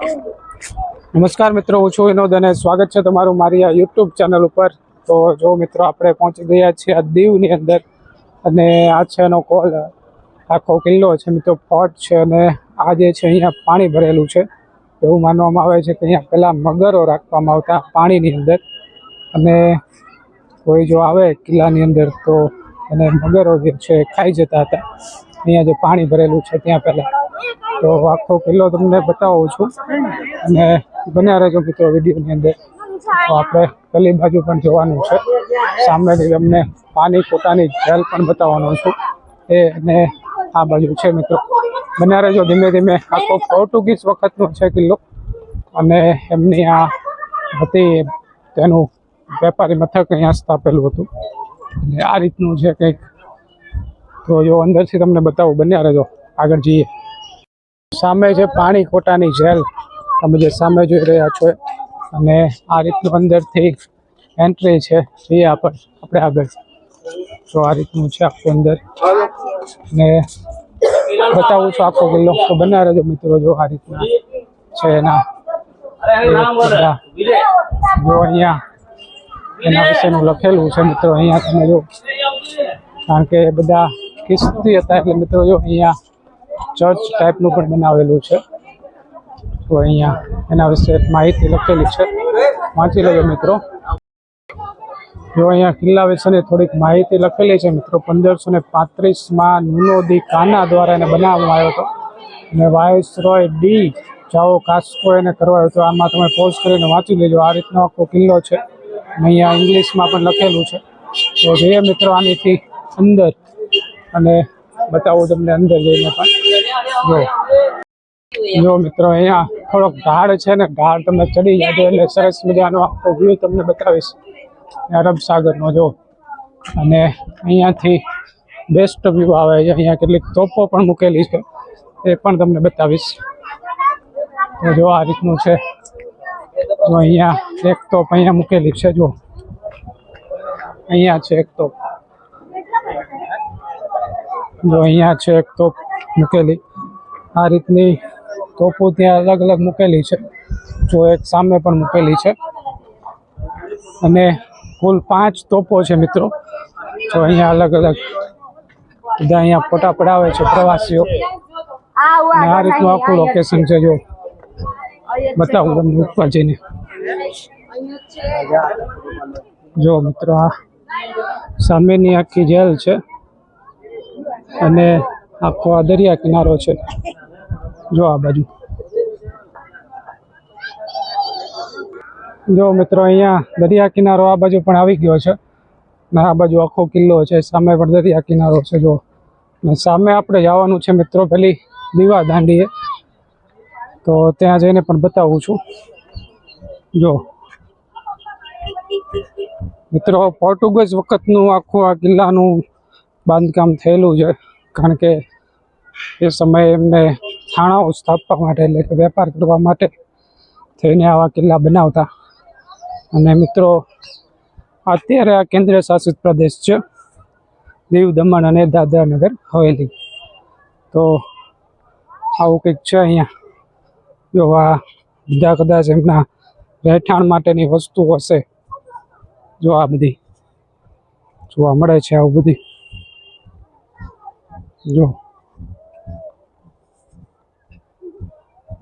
નમસ્કાર મિત્રો, હું છું વિનોદ અને સ્વાગત છે તમારું મારી આ યુટ્યુબ ચેનલ ઉપર. તો જો મિત્રો, આપણે પહોંચી ગયા છીએ આ દીવની અંદર અને આ છે એનો કોલ, આખો કિલ્લો છે મિત્રો ફોર્ટ છે અને આ જે છે અહીંયા પાણી ભરેલું છે. એવું માનવામાં આવે છે કે અહીંયા પહેલાં મગરો રાખવામાં આવતા પાણીની અંદર. અને કોઈ જો આવે કિલ્લાની અંદર, તો અને મગરો જે છે ખાઈ જતા હતા. અહીંયા જે પાણી ભરેલું છે, ત્યાં પહેલાં. તો આખો કિલ્લો તમને બતાવું છું. અને બન્યા રહેજો મિત્રો વિડીયોની અંદર. તો આપણે પેલી બાજુ પણ જોવાનું છે. સામેથી તમને પાણી પોતાની જેલ પણ બતાવવાનો છું. એ અને આ બાજુ છે મિત્રો. બન્યા રહેજો ધીમે ધીમે. આખો પોર્ટુગીઝ વખતનો છે કિલ્લો. અને એમની આ હતી તેનું વેપારી મથક અહીંયા સ્થાપેલું હતું. એટલે આ રીતનું છે કંઈક તો જો અંદરથી તમને બતાવું. બન્યા રહેજો. આગળ જઈએ. સામે છે પાણી કોટાની જેલ. તમે જે સામે જોઈ રહ્યા છો અને આ રીતનું અંદરથી એન્ટ્રી છે, એ આપણે આગળ તો આ રીતનું છે આખું અંદર. ને બતાવું છું આખો કિલ્લો. તો બના રહેજો મિત્રો, જો આ રીતના છે એના. જો અહીંયા એના વિશેનું લખેલું છે મિત્રો, અહીંયા તમે જો. કારણ કે બધા કિસ્તી હતા એટલે મિત્રો, જો અહીંયા ચર્ચ ટાઈપનું પણ બનાવેલું છે. તો અહીંયા એના વિશે માહિતી લખેલી છે. વાંચી લેજો મિત્રો. જો અહીંયા કિલ્લા વિશેની થોડીક માહિતી લખેલી છે મિત્રો. પંદરસો ને પાંત્રીસમાં નુનોદી કાના દ્વારા એને બનાવવામાં આવ્યો હતો. અને વાયસરોય ડી જાઓ કાસ્કો એને કરવાયો હતો. આમાં તમે પોઝ કરીને વાંચી લેજો. આ રીતનો આખો કિલ્લો છે. અહીંયા ઇંગ્લિશમાં પણ લખેલું છે. તો જોઈએ મિત્રો આનીથી અંદર અને બતાવું તમને અંદર જઈને પણ. જો. જો મિત્રો, અહીંયા થોડોક ઢાળ છે ને ઢાળ તમે ચડી જાજો એટલે સરસ મજાનો આખો વ્યૂ તમને બતાવીશ. અરબ સાગરનો, જો. અને અહીંયાથી બેસ્ટ વ્યૂ આવે છે. અહીંયા કેટલીક તોપો પણ મૂકેલી છે. એ પણ તમને બતાવીશ. તો જો આ રીતનું છે. જો અહીંયા એક તોપ અહીંયા મૂકેલી છે, જો. અહીંયા છે એક તોપ. જો અહીંયા છે એક તોપ મૂકેલી. આ રીતની તોપો ત્યાં અલગ અલગ મૂકેલી છે. જો એક સામે પણ મૂકેલી છે. અને કુલ પાંચ તોપો છે મિત્રો. જો અહીંયા અલગ અલગ બધા અહીંયા ફોટા પડાવે છે પ્રવાસીઓ. આ રીતનું આખું લોકેશન છે જો. બતાવું તમને ઉપર જઈને જો મિત્રો, આ સામેની આખી જેલ છે. અને આખો આ દરિયા કિનારો છે. જો આ બાજુ. જો મિત્રો, અહીંયા દરિયા કિનારો આ બાજુ પણ આવી ગયો છે. ને આ બાજુ આખો કિલ્લો છે, સામે પણ દરિયા કિનારો છે, જો. ને સામે આપણે જવાનું છે મિત્રો પેલી દીવા દાંડીએ. તો ત્યાં જઈને પણ બતાવું છું. જો. મિત્રો, પોર્ટુગીઝ વખતનું આખું આ કિલ્લાનું બાંધકામ થયેલું છે, કારણ કે એ સમયે એમને થાણાઓ સ્થાપવા માટે એટલે કે વેપાર કરવા માટે થઈને આવા કિલ્લા બનાવતા. અને મિત્રો, અત્યારે આ કેન્દ્ર શાસિત પ્રદેશ છે, દીવ દમણ અને દાદરાનગર હવેલી. તો આવું કંઈક છે અહીંયા? જો આ બધા કદાચ એમના રહેઠાણ માટેની વસ્તુ હશે, જો આ બધી જોવા મળે છે આવું બધી. જો.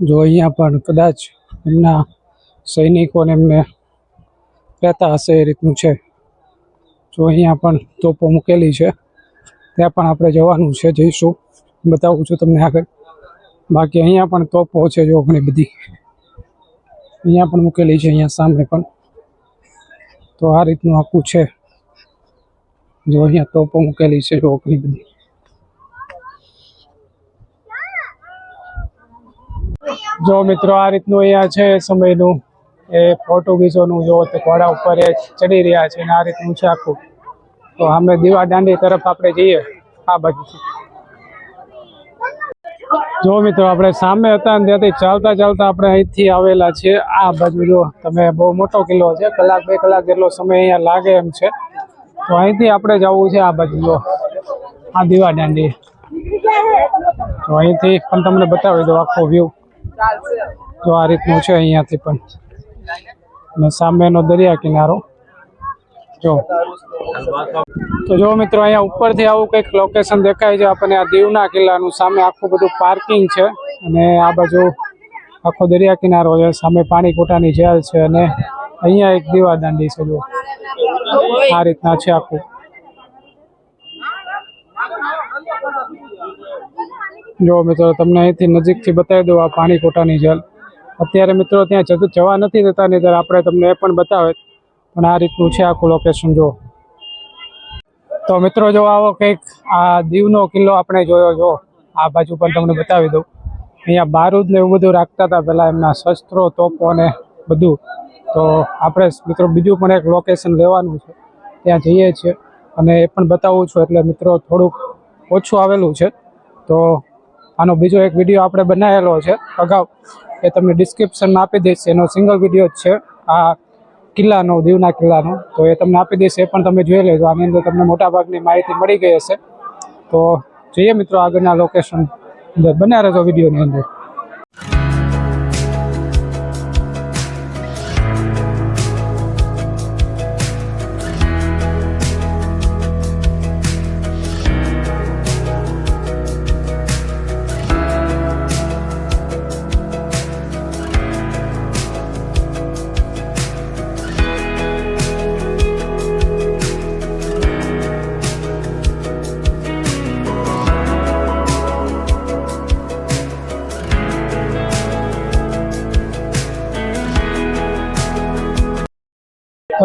જો અહીંયા પણ કદાચ એમના સૈનિકોને એમને રહેતા હશે એ રીતનું છે. જો અહીંયા પણ તોપો મૂકેલી છે. ત્યાં પણ આપણે જવાનું છે, જઈશું. બતાવું છું તમને આગળ. બાકી અહીંયા પણ તોપો છે જો ઘણી બધી. અહીંયા પણ મૂકેલી છે, અહીંયા સામે પણ. તો આ રીતનું આખું છે. જો અહીંયા તોપો મૂકેલી છે, જો ઘણી બધી. જો મિત્રો આ રીતનું અહીંયા છે સમયનું, એ પોર્ટુગીઝોનું જો તે ઘોડા ઉપર એ ચડી રહ્યા છે અને આ રીતનું છે આખું. તો અમે દીવા દાંડી તરફ આપણે જઈએ. આ બાજુ જો મિત્રો આપણે સામે હતા અને ત્યાંથી ચાલતા ચાલતા આપણે અહીંથી આવેલા છીએ. આ બાજુ જો તમે બહુ મોટો કિલ્લો છે, કલાક બે કલાક જેટલો સમય અહીંયા લાગે એમ છે. તો અહીંથી આપણે જવું છે આ બાજુ જો. આ દીવા દાંડી. તો અહીંથી પણ તમને બતાવી દો આખો વ્યૂ જો આ રીતનું છે અહીંયાથી પણ. અને સામેનો દરિયા કિનારો. જો. તો જો મિત્રો અહીંયા ઉપરથી આવું કંઈક લોકેશન દેખાય છે, આપણને આ દીવના કિલ્લાનું સામે આખું બધું પાર્કિંગ છે અને આ બાજુ આખો દરિયા કિનારો છે, સામે પાણીકોટાની જેલ છે અને અહીંયા એક દીવાદાંડી છે, જો. આ રીતના છે આખું. જો મિત્રો, તમને અહીંથી નજીકથી બતાવી દઉં આ પાણી કોટાની જેલ. અત્યારે મિત્રો ત્યાં જતું જવા નથી દેતા નહીં આપણે તમને એ પણ બતાવે. પણ આ રીતનું છે આખું લોકેશન જો. તો મિત્રો, જો આવો કંઈક આ દીવનો કિલ્લો આપણે જોયો, જો. આ બાજુ પણ તમને બતાવી દઉં. અહીંયા બારૂદ ને એવું બધું રાખતા હતા પહેલાં એમના શસ્ત્રો, તોપો ને બધું. તો આપણે મિત્રો, બીજું પણ એક લોકેશન લેવાનું છે. ત્યાં જઈએ છીએ. અને એ પણ બતાવું છું, એટલે મિત્રો, થોડુંક ઓછું આવેલું છે. તો આનો બીજો એક વીડિયો આપણે બનાવેલો છે. અગાઉ એ તમને ડિસ્ક્રિપ્શનમાં આપી દઈશ. એનો સિંગલ વીડિયો જ છે. આ કિલ્લાનો, દીવના કિલ્લાનો. તો એ તમને આપી દઈશ. એ પણ તમે જોઈ લેજો. આની અંદર તમને મોટાભાગની માહિતી મળી ગઈ હશે. તો જોઈએ મિત્રો આગળના લોકેશન અંદર. બન્યા રહેજો વિડીયોની અંદર.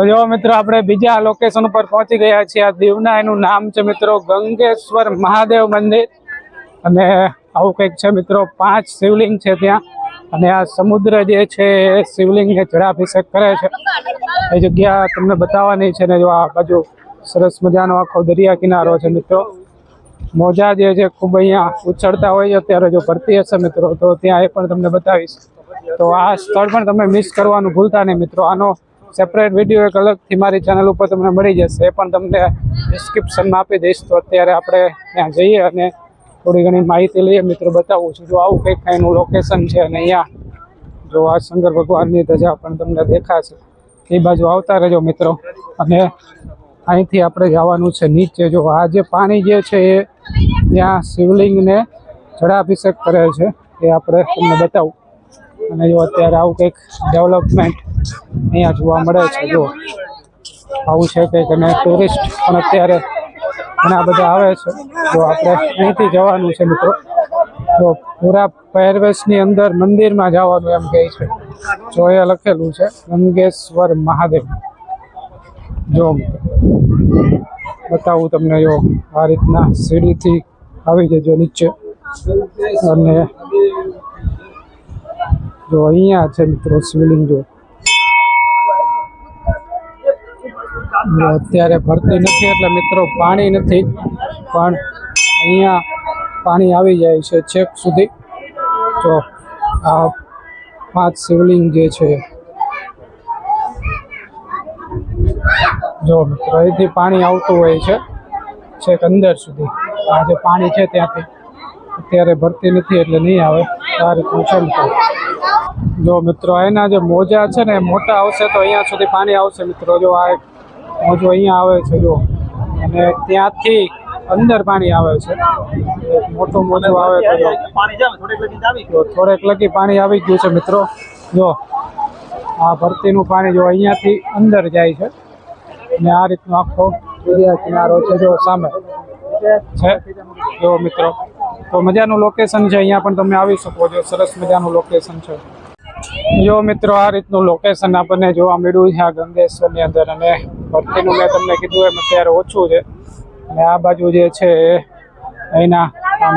જો મિત્રો, આપણે બીજા લોકેશન ઉપર પહોંચી ગયા છીએ. આ દીવના એનું નામ છે મિત્રો, ગંગેશ્વર મહાદેવ મંદિર. અને આવું કંઈક છે મિત્રો, પાંચ શિવલિંગ છે ત્યાં. અને આ સમુદ્ર જે છે, એ શિવલિંગને જળાભિષેક કરે છે. એ જગ્યા તમને બતાવવાની છે ને જો આ બાજુ સરસ મજાનો આખો દરિયા કિનારો છે મિત્રો. મોજા જે છે, ખૂબ અહીંયા ઉછળતા હોય છે. અત્યારે જો ભરતી હશે મિત્રો, તો ત્યાં એ પણ તમને બતાવીશ. તો આ સ્થળ પણ તમે મિસ કરવાનું ભૂલતા નહીં મિત્રો. આનો સેપરેટ વીડિયો એક અલગથી મારી ચેનલ ઉપર તમને મળી જશે. એ પણ તમને ડિસ્ક્રિપ્શનમાં આપી દઈશ. તો અત્યારે આપણે ત્યાં જઈએ અને થોડી ઘણી માહિતી લઈએ. મિત્રો, બતાવું છું. જો આવું કંઈક કાંઈનું લોકેશન છે અને અહીંયા જો આ શંકર ભગવાનની ધજા પણ તમને દેખાશે. એ બાજુ આવતા રહેજો, મિત્રો. અને અહીંથી આપણે જવાનું છે નીચે. જો આ જે પાણી જે છે એ ત્યાં શિવલિંગને જળાભિષેક કરે છે. એ આપણે તમને બતાવું. અને જો અત્યારે આવું કંઈક ડેવલપમેન્ટ અહીંયા જોવા મળે છે, જો. આવું છે કે અને ટુરિસ્ટ પણ અત્યારે ઘણા બધા આવે છે, તો આપણે અહીંથી જવાનું છે મિત્રો. તો પૂરા પહેરવેશની અંદર મંદિરમાં જવાનું એમ કહે છે. જો એ લખેલું છે, ગંગેશ્વર મહાદેવ. જો બતાવું તમને જો આ રીતના સીડીથી આવી જજો નીચે. અને જો અહીંયા છે મિત્રો, શિવલિંગ જો. અત્યારે ભરતી નથી, એટલે મિત્રો પાણી નથી. પણ અહીંયા પાણી આવી જાય છે છેક સુધી. જો આ પાંચ શિવલિંગ જે છે, જો મિત્રો અહીંથી પાણી આવતું હોય છે, છેક અંદર સુધી. આ જે પાણી છે ત્યાંથી. અત્યારે ભરતી નથી એટલે નહીં આવે. આ રીતનું છે જો મિત્રો, એના જે મોજા છે ને મોટા આવશે તો અહીંયા સુધી પાણી આવશે મિત્રો. જો આ મોજો અહીંયા આવે છે, જો. અને ત્યાંથી અંદર પાણી આવે છે. મોટું મોજું આવે છે, જો. થોડેક લગી પાણી આવી ગયું છે, મિત્રો. જો, આ ભરતીનું પાણી જો અહીંયાથી અંદર જાય છે. અને આ રીતનો આખો દરિયા કિનારો છે, જો, સામે. છે? જો, મિત્રો. તો મજાનું લોકેશન છે, અહીંયા પણ તમે આવી શકો છો. સરસ મજાનું લોકેશન છે. જો, મિત્રો, આ રીતનું લોકેશન આપણને જોવા મળ્યું છે, આ ગંગેશ્વરની અંદર. અને ભરતીનું મેં તમને કીધું એમ અત્યારે ઓછું છે. અને આ બાજુ જે છે એ અહીંના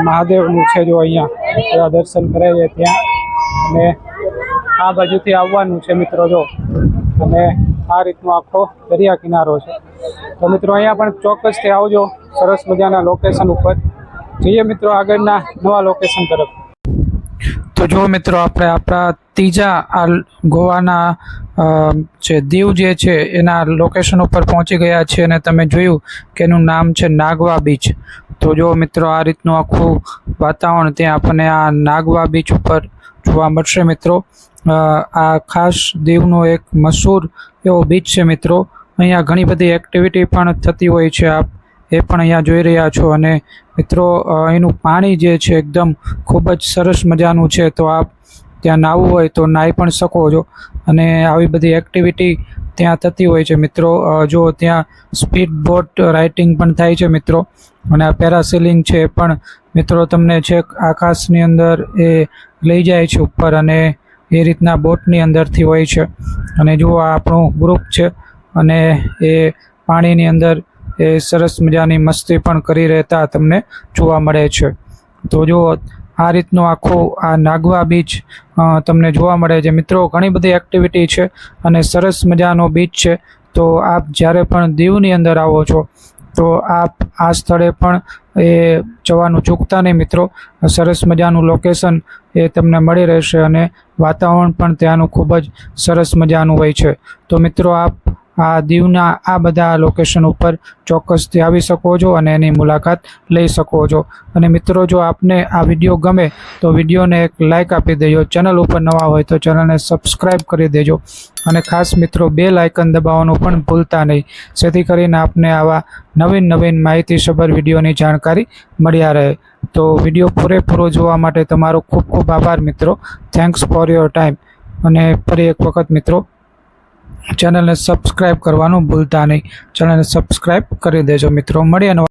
મહાદેવનું છે જો અહીંયા, બધા દર્શન કરે છે ત્યાં. અને આ બાજુથી આવવાનું છે મિત્રો જો. અને આ રીતનો આખો દરિયા કિનારો છે. તો મિત્રો અહીંયા પણ ચોક્કસથી આવજો, સરસ મજાના લોકેશન ઉપર. જઈએ મિત્રો આગળના નવા લોકેશન તરફ. તો જો મિત્રો આપણે આપણા ત્રીજા આ ગોવાના જે દીવ જે છે, એના લોકેશન ઉપર પહોંચી ગયા છે અને તમે જોયું કે એનું નામ છે નાગવા બીચ તો જો મિત્રો આ રીતનું આખું વાતાવરણ ત્યાં આપણને આ નાગવા બીચ ઉપર જોવા મળશે મિત્રો. આ ખાસ દીવનો એક મશહૂર એવો બીચ છે મિત્રો. અહીંયા ઘણી બધી એક્ટિવિટી પણ થતી હોય છે આપ, એ પણ અહીંયા જોઈ રહ્યા છો. અને મિત્રો એનું પાણી જે છે, એકદમ ખૂબ જ સરસ મજાનું છે. તો આપ ત્યાં નાહવું હોય તો નાહી પણ શકો છો. અને આવી બધી એક્ટિવિટી ત્યાં થતી હોય છે મિત્રો. જો ત્યાં સ્પીડ બોટ રાઇટિંગ પણ થાય છે મિત્રો. અને આ પેરાસેલિંગ છે પણ મિત્રો તમને છેક આકાશની અંદર એ લઈ જાય છે ઉપર અને એ રીતના બોટની અંદરથી હોય છે. અને જુઓ આ આપણું ગ્રુપ છે અને એ પાણીની અંદર એ સરસ મજાની મસ્તી પણ કરી રહેતા તમને જોવા મળે છે. તો જુઓ આ રીતનું આખું આ નાગવા બીચ તમને જોવા મળે છે. મિત્રો, ઘણી બધી એક્ટિવિટી છે અને સરસ મજાનો બીચ છે. તો આપ જ્યારે પણ દીવની અંદર આવો છો, તો આપ આ સ્થળે પણ એ જવાનું ચૂકતા નહીં મિત્રો. સરસ મજાનું લોકેશન એ તમને મળી રહેશે અને વાતાવરણ પણ ત્યાંનું ખૂબ જ સરસ મજાનું હોય છે. તો મિત્રો, આપ આ દીવના આ બધા લોકેશન ઉપર ચોક્કસથી આવી શકો છો અને એની મુલાકાત લઈ શકો છો. અને મિત્રો, જો આપને આ વીડિયો ગમે, તો વિડીયોને એક લાઇક આપી દેજો. ચેનલ ઉપર નવા હોય તો ચેનલને સબસ્ક્રાઈબ કરી દેજો. અને ખાસ મિત્રો બે લાઇકન દબાવવાનું પણ ભૂલતા નહીં. જેથી કરીને આપને આવા નવીન નવીન માહિતીસભર વિડીયોની જાણકારી મળ્યા રહે. તો વીડિયો પૂરેપૂરો જોવા માટે તમારો ખૂબ ખૂબ આભાર મિત્રો. થેન્ક્સ ફોર યોર ટાઈમ અને ફરી એક વખત મિત્રો ચેનલને સબસ્ક્રાઈબ કરવાનું ભૂલતા નહીં. ચેનલને સબસ્ક્રાઈબ કરી દેજો મિત્રો. મળીએ